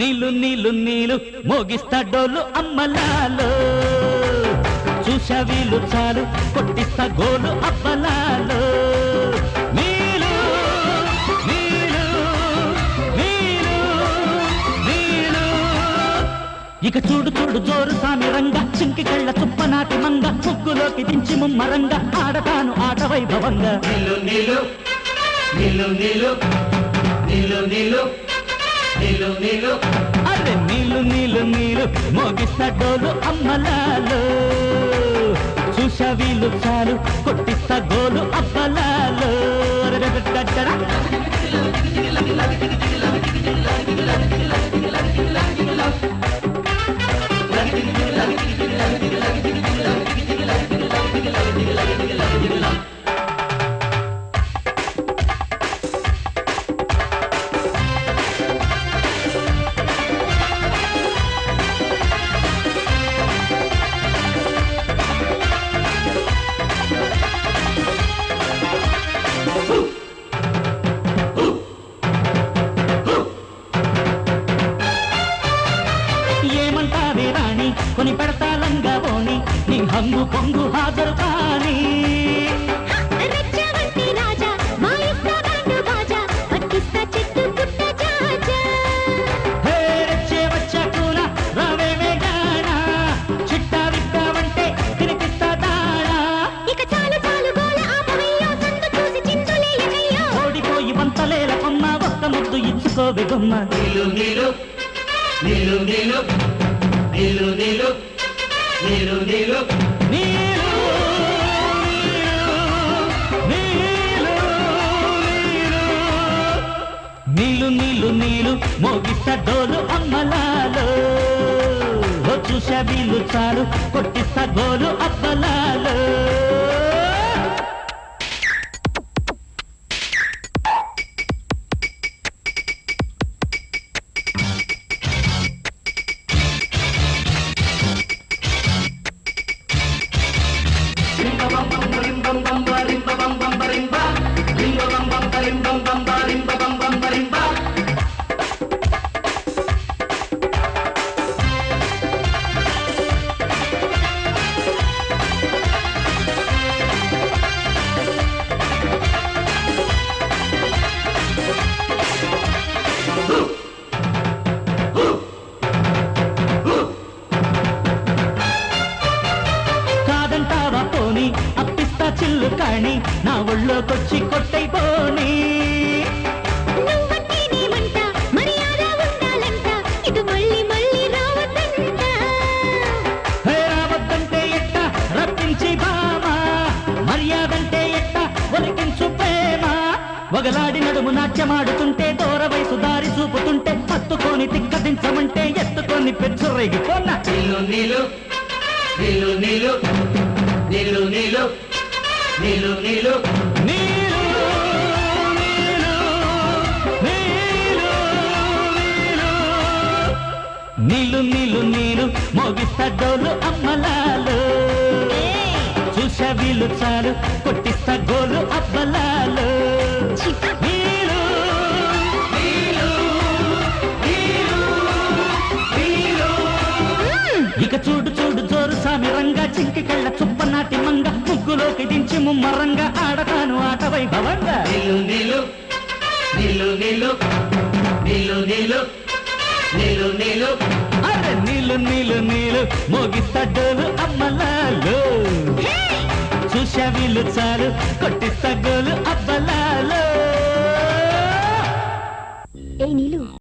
నీలు మోగిస్తా డోలు అమ్మలాలు. చూసా వీలు చాలు కొట్టిస్తా గోలు అబ్బలాలు. నీలు నీలు నీలు నీలు. ఇక చూడు చూడు జోరు సామి రంగ చింకి కళ్ళ చుప్పనాటి మంగ ముగ్గులోకి దించి ముమ్మరంగా ఆడతాను ఆట వైభవంగా. నీలు నీలు నీలు నీలు నీలు నీలు. నీలు నీలు అరే నీలు నీలు నీలు మోగిస్తా డోలు అమ్మలాలు చూసా వీలు చాలు కొట్టిస్తా గోలు అబ్బలాలు రావే రాణి కొని పెడతా లంగబోని నీ హంగు పొంగు హాజరు కాని. ఒక్క ముద్దు ఇచ్చుకోవే గొమ్మ. నిలు నిలు నిలు నిలు. నీలు నీలు నీలు మోగిస డోలు అమ్మలాలు. చూసా వీళ్ళు చాలు కొట్టిస్తా గోలు అబ్బలా రాణి నా ఒళ్ళోకొచ్చి కొట్టైపోనీ. ఒకలాడి నడుము నాట్యమాడుతుంటే దూర వయసు దారి చూపుతుంటే పత్తుకొని తిక్కదించమంటే ఎత్తుకొని పెచ్చురేగిపోనా నీళ్ళు నీళ్ళు నీళ్ళు నీళ్ళు నీళ్ళు నీళ్ళు నీలు నీలు నీలు నీలు నీరు మోగిస్తాడోలు అమ్మలాలు చూసా వీళ్ళు చాలు కొట్టిస్తా గోలు అబ్బలాలు ఇక చూడు చూడు. చింకి కళ్ళ చుప్పనాటి మంగ ముగ్గులోకి దించి ముమ్మరంగా ఆడతాను ఆట వైభవంగా. నీలు నీలు నీలు నీలు నీలు నీలు నీలు నీలు అరే నీళ్ళు నీళ్ళు నీళ్ళు మోగిస్తా డోలు అమ్మలాలు. చూసా వీళ్ళు చాలు అబ్బలా